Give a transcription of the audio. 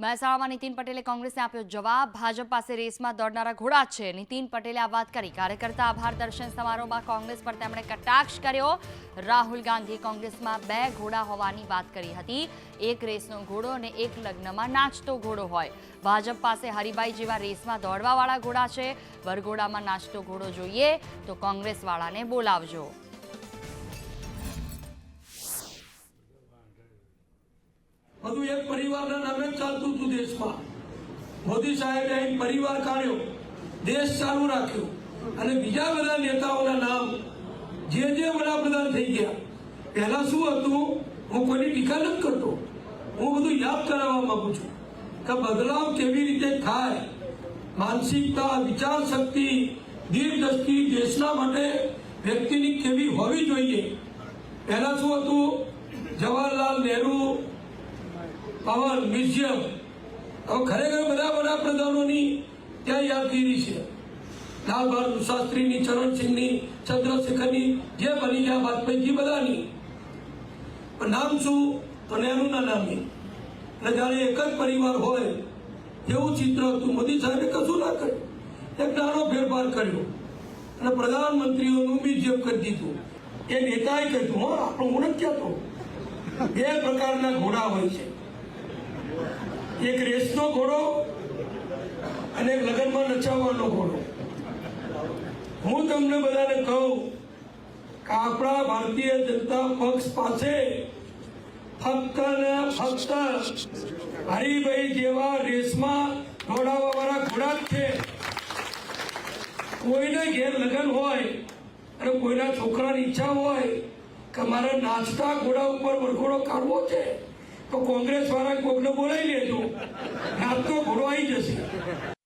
મહેસાણામાં નીતિન પટેલે કોંગ્રેસને આપ્યો જવાબ. ભાજપ પાસે રેસમાં દોડનારા ઘોડા છે. નીતિન પટેલે આ વાત કરી. કાર્યકર્તા આભાર દર્શન સમારોહમાં કોંગ્રેસ પર તેમણે કટાક્ષ કર્યો. રાહુલ ગાંધી કોંગ્રેસમાં બે ઘોડા હોવાની વાત કરી હતી. એક રેસનો ઘોડો અને એક લગ્નમાં નાચતો ઘોડો હોય. ભાજપ પાસે હરિભાઈ જેવા રેસમાં દોડવાવાળા ઘોડા છે. વરઘોડામાં નાચતો ઘોડો જોઈએ તો કોંગ્રેસવાળાને બોલાવજો. બધું એક પરિવારના નામે ચાલતું હતું દેશમાં. મોદી સાહેબે અહીં પરિવાર કાઢ્યો, દેશ ચાલુ રાખ્યો અને બીજા બધા નેતાઓના નામ જે જે વડાપ્રધાન થઈ ગયા. પહેલા શું હતું? હું કોઈની ટીકા નથી કરતો. હું બધું યાદ કરાવવા માંગુ છું કે બદલાવ કેવી રીતે થાય. માનસિકતા, વિચાર શક્તિ દીર્ઘદ્રષ્ટિ દેશના માટે વ્યક્તિની કેવી હોવી જોઈએ. પહેલા શું હતું? જવાહરલાલ નહેરુ પાવર મ્યુઝિયમ હવે ખરેખર બધા વડાપ્રધાનોની ત્યાં યાદગીરી છે. લાલ બહાદુર શાસ્ત્રીની ચરણસિંહની ચંદ્રશેખરની, જે બની ગયા વાજપેયીજી બધાની. પણ નામ શું? તો નહેરુના નામની અને જ્યારે એક જ પરિવાર હોય, એવું ચિત્ર હતું, મોદી સાહેબે કશું ના કર્યું. એક નાનો ફેરફાર કર્યો. અને પ્રધાનમંત્રીઓનું મ્યુઝિયમ કરી દીધું. એ નેતાએ કહ્યું હો, આપણો હું નથી કહેતો બે પ્રકારના ઘોડા હોય છે. એક રેસનો ઘોડો અને એક લગ્નમાં નચાવવાનો ઘોડો. હું તમને બધાને કહું કે આપણા ભારતીય જનતા પક્ષ પાસે ફક્ત ને ફક્ત હરિભાઈ જેવા રેસમાં દોડાવવા વાળા ઘોડા જ છે. કોઈને ઘેર લગ્ન હોય અને કોઈના છોકરાની ઈચ્છા હોય કે મારે નાચતા ઘોડા ઉપર વરઘોડો કાઢવો છે. તો કોંગ્રેસ વાળા કોઈને બોલાવી લેજો નાચતો ઘોડો આવી જશે.